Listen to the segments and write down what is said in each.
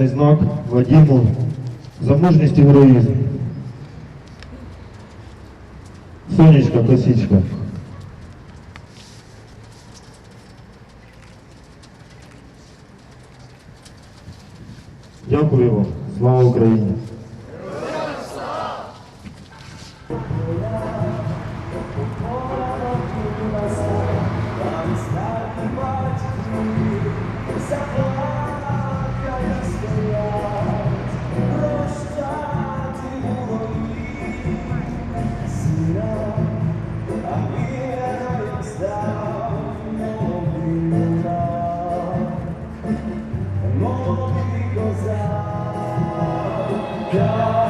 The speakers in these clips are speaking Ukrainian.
Пам'ятний знак Вадиму за мужність і героїзм. Сонечка, косичка. Дякую вам. Слава Україні! God.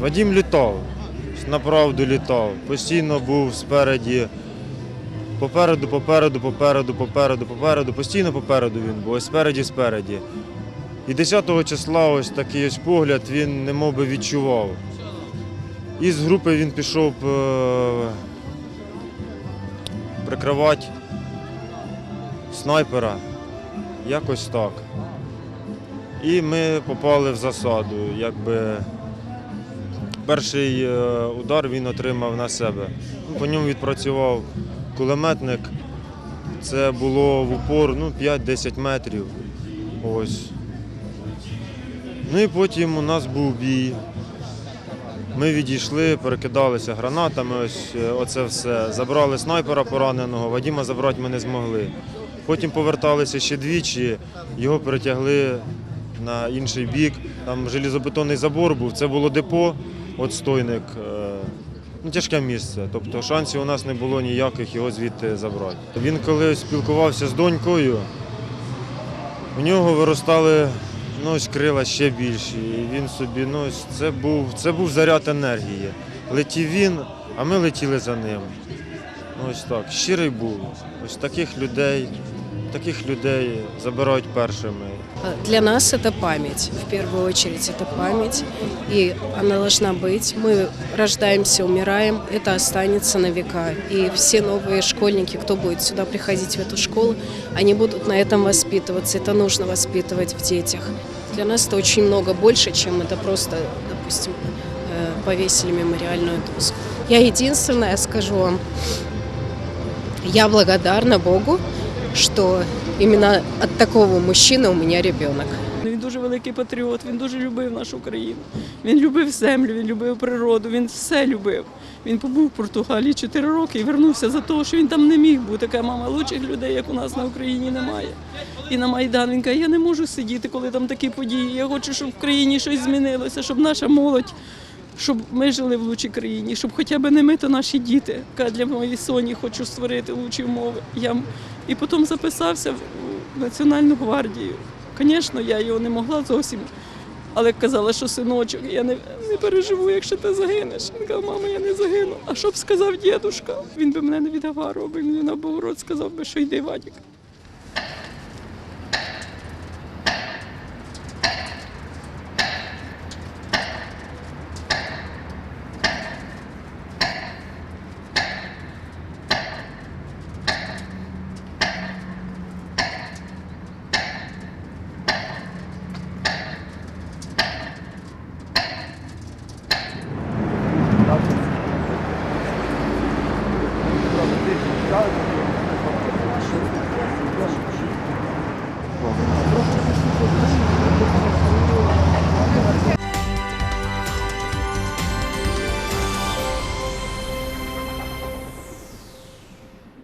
Вадим літав, направду літав. Постійно був спереді. Попереду, попереду, попереду, попереду, попереду. Постійно попереду він був, ось спереді, спереді. І 10-го числа ось такий ось погляд він не мов би відчував. І з групи він пішов е, прикривати снайпера. Якось так. І ми попали в засаду. Якби перший е, удар він отримав на себе. Ну, По ньому відпрацював кулеметник. Це було в упор ну, 5-10 метрів. Ось. Ну і потім у нас був бій. Ми відійшли, перекидалися гранатами, ось е, оце все. Забрали снайпера пораненого, Вадіма забрати ми не змогли. Потім поверталися ще двічі, його перетягли на інший бік. Там железобетонний забор був, це було депо, отстойник. е, Ну, тяжке місце. Тобто шансів у нас не було ніяких його звідти забрати. Він коли спілкувався з донькою, у нього виростали ну, ось крила ще більші. І він собі, ну, ось це був, це був заряд енергії. Летів він, а ми летіли за ним. Ну, ось так. Щирий був. Ось таких людей, таких людей забирають першими. Для нас это память, в первую очередь это память, и она должна быть. Мы рождаемся, умираем, это останется на века. И все новые школьники, кто будет сюда приходить в эту школу, они будут на этом воспитываться. Это нужно воспитывать в детях. Для нас это очень много больше, чем это просто, допустим, э, повесили мемориальную доску. Я единственное скажу вам, я благодарна Богу, что именно от такого мужчины у меня ребенок. Він дуже великий патріот, він дуже любив нашу країну. Він любив землю, він любив природу, він все любив. Він побув в Португалії 4 роки і вернувся за того, що він там не міг бути. Така мама лучших людей, як у нас на Україні, немає. І на Майдан він каже, я не можу сидіти, коли там такі події. Я хочу, щоб в країні щось змінилося, щоб наша молодь, щоб ми жили в лучшій країні, щоб хоча б не ми, то наші діти. Каже, для моєї соні хочу створити лучші умови. Я... І потім записався в Національну гвардію. Звісно, я його не могла зовсім. Але казала, що синочок, я не, не переживу, якщо ти загинеш. Він каже, мама, я не загину. А що б сказав дідушка? Він би мене не відговарував, він мені наоборот сказав би, що йди, Вадік.